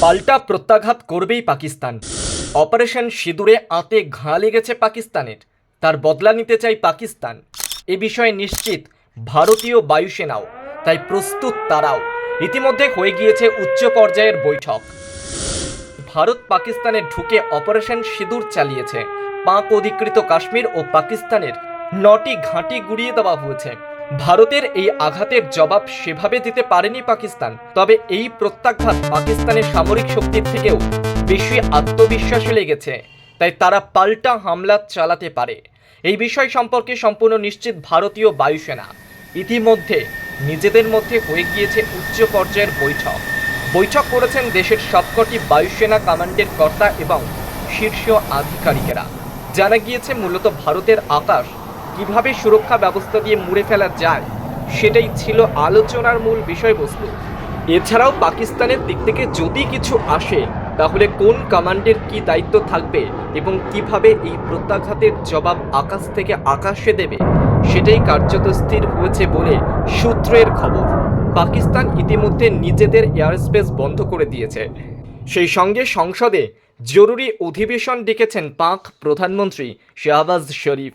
পাল্টা প্রত্যাঘাত করবেই পাকিস্তান। অপারেশন সিঁদুরে আঁতে ঘা লেগেছে পাকিস্তানের। তার বদলা নিতে চাই পাকিস্তান। এ বিষয়ে নিশ্চিত ভারতীয় বায়ুসেনাও। তাই প্রস্তুত তারাও। ইতিমধ্যে হয়ে গিয়েছে উচ্চ পর্যায়ের বৈঠক। ভারত পাকিস্তানে ঢুকে অপারেশন সিঁদুর চালিয়েছে। পাক অধিকৃত কাশ্মীর ও পাকিস্তানের নটি ঘাঁটি গুড়িয়ে দেওয়া হয়েছে। ভারতের এই আঘাতের জবাব সেভাবে দিতে পারেনি পাকিস্তান। তবে এই প্রত্যাঘাত পাকিস্তানের সামরিক শক্তির থেকেও বেশি আত্মবিশ্বাসী লেগেছে। তাই তারা পাল্টা হামলা চালাতে পারে। এই বিষয় সম্পর্কে সম্পূর্ণ নিশ্চিত ভারতীয় বায়ুসেনা। ইতিমধ্যে নিজেদের মধ্যে হয়ে গিয়েছে উচ্চ পর্যায়ের বৈঠক। বৈঠক করেছেন দেশের সবকটি বায়ুসেনা কমান্ডের কর্তা এবং শীর্ষ আধিকারিকেরা। জানা গিয়েছে, মূলত ভারতের আকাশ কীভাবে সুরক্ষা ব্যবস্থা দিয়ে মুড়ে ফেলা যায়, সেটাই ছিল আলোচনার মূল বিষয়বস্তু। এছাড়াও পাকিস্তানের দিক থেকে যদি কিছু আসে, তাহলে কোন কমান্ডের কি দায়িত্ব থাকবে এবং কীভাবে এই প্রত্যাঘাতের জবাব আকাশ থেকে আকাশে দেবে, সেটাই কার্যত স্থির হয়েছে বলে সূত্রের খবর। পাকিস্তান ইতিমধ্যে নিজেদের এয়ারস্পেস বন্ধ করে দিয়েছে। সেই সঙ্গে সংসদে জরুরি অধিবেশন ডেকেছেন পাক প্রধানমন্ত্রী শাহবাজ শরীফ।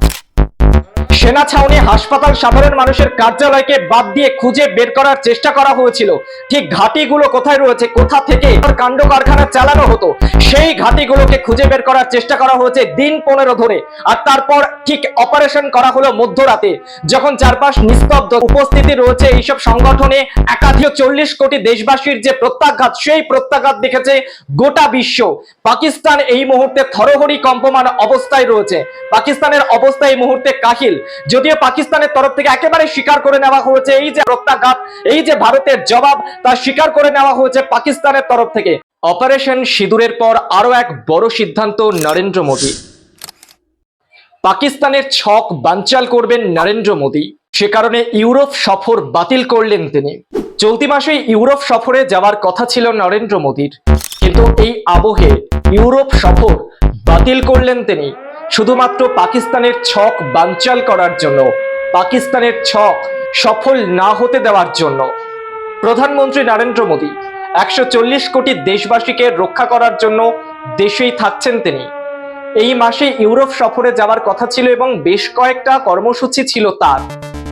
সেনা ছাউনি হাসপাতাল সাধারণ মানুষের কার্যালয়কে বাদ দিয়ে খুঁজে বের করার চেষ্টা করা হয়েছিল। ঠিক ঘাটিগুলো কোথায় রয়েছে, কোথা থেকে কাণ্ড কারখানা চালানো হতো, সেই ঘাটিগুলোকে খুঁজে বের করার চেষ্টা করা হয়েছে দিন পনেরো ধরে। আর তারপর ঠিক অপারেশন করা হলো মধ্যরাতে, যখন চারপাশ নিস্তব্ধ উপস্থিতি রয়েছে এইসব সংগঠনে, একাধিক চল্লিশ কোটি দেশবাসীর যে প্রত্যাঘাত, সেই প্রত্যাঘাত দেখেছে গোটা বিশ্ব। পাকিস্তান এই মুহূর্তে থরহরি কম্পমান অবস্থায় রয়েছে। পাকিস্তানের অবস্থা এই মুহূর্তে কাহিল যদিও পাকিস্তানের তরফ থেকে একেবারে স্বীকার করে নেওয়া হয়েছে এই যে প্রত্যাঘাত এই যে ভারতের জবাব, তা স্বীকার করে নেওয়া হয়েছে পাকিস্তানের তরফ থেকে। অপারেশন সিঁদুরের পর আরও এক বড় সিদ্ধান্ত নরেন্দ্র মোদী। পাকিস্তানের ছক বানচাল করবেন নরেন্দ্র মোদী। সে কারণে ইউরোপ সফর বাতিল করলেন তিনি। চলতি মাসে ইউরোপ সফরে যাওয়ার কথা ছিল নরেন্দ্র মোদীর। কিন্তু এই আবহে ইউরোপ সফর বাতিল করলেন তিনি। শুধুমাত্র পাকিস্তানের ছক বানচাল করার জন্য, পাকিস্তানের ছক সফল না হতে দেওয়ার জন্য। প্রধানমন্ত্রী নরেন্দ্র মোদী একশো চল্লিশ কোটি দেশবাসীকে রক্ষা করার জন্য দেশেই থাকছেন তিনি। এই মাসে ইউরোপ সফরে যাওয়ার কথা ছিল এবং বেশ কয়েকটা কর্মসূচি ছিল তার।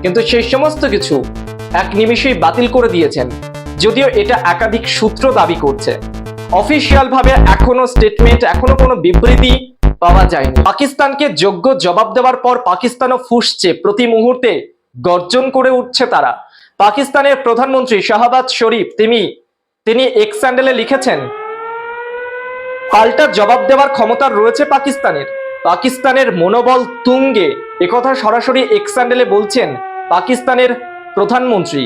কিন্তু সেই সমস্ত কিছু এক নিমিষেই বাতিল করে দিয়েছেন, যদিও এটা একাধিক সূত্র দাবি করছে। অফিসিয়াল ভাবে এখনও স্টেটমেন্ট এখনও কোনো বিবৃতি পাওয়া যায়নি। পাকিস্তানকে যোগ্য জবাব দেওয়ার পর পাকিস্তানও ফুসছে। প্রতি মুহূর্তে গর্জন করে উঠছে তারা। পাকিস্তানের প্রধানমন্ত্রী শাহবাজ শরীফ, তিনি তিনি এক্স স্যান্ডেলে লিখেছেন, পাল্টা জবাব দেওয়ার ক্ষমতা রয়েছে পাকিস্তানের। পাকিস্তানের মনোবল তুঙ্গে। একথা সরাসরি এক্স স্যান্ডেলে বলছেন পাকিস্তানের প্রধানমন্ত্রী।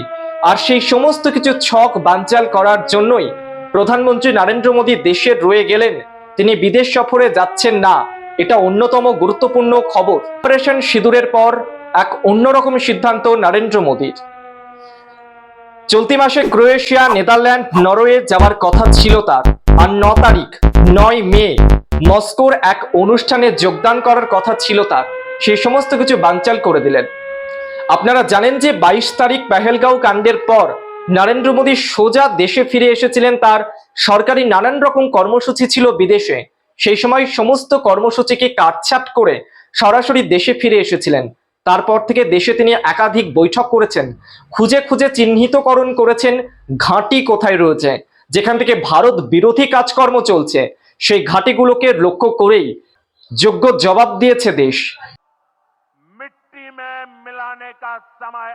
আর সেই সমস্ত কিছু ছক বানচাল করার জন্যই প্রধানমন্ত্রী নরেন্দ্র মোদী দেশে রয়ে গেলেন। তিনি বিদেশ সফরে যাচ্ছেন না। এটা অন্যতম গুরুত্বপূর্ণ খবর। অপারেশন সিঁদুরের পর এক অন্যরকম সিদ্ধান্ত নরেন্দ্র মোদীর। চলতি মাসে ক্রোয়েশিয়া, নেদারল্যান্ড, নরওয়ে যাওয়ার কথা ছিল তার। আর ন তারিখ, নয় মে, মস্কোর এক অনুষ্ঠানে যোগদান করার কথা ছিল তার। সেই সমস্ত কিছু বানচাল করে দিলেন। আপনারা জানেন যে বাইশ তারিখ পেহেলগাঁও কাণ্ডের পর নরেন্দ্র মোদী সোজা দেশে ফিরে এসেছিলেন, তার সরকারি নানান রকম কর্মসূচি ছিল বিদেশে। সেই সময় সমস্ত কর্মসূচিকে কাটছাট করে সরাসরি দেশে ফিরে এসেছিলেন। তারপর থেকে দেশে তিনি একাধিক বৈঠক করেছেন। খুঁজে খুঁজে চিহ্নিতকরণ করেছেন, ঘাঁটি কোথায় রয়েছে? যেখান থেকে ভারত বিরোধী কাজকর্ম চলছে, সেই ঘাঁটিগুলোকে লক্ষ্য করেই যোগ্য জবাব দিয়েছে দেশ। মিট্টি মিলানে সময়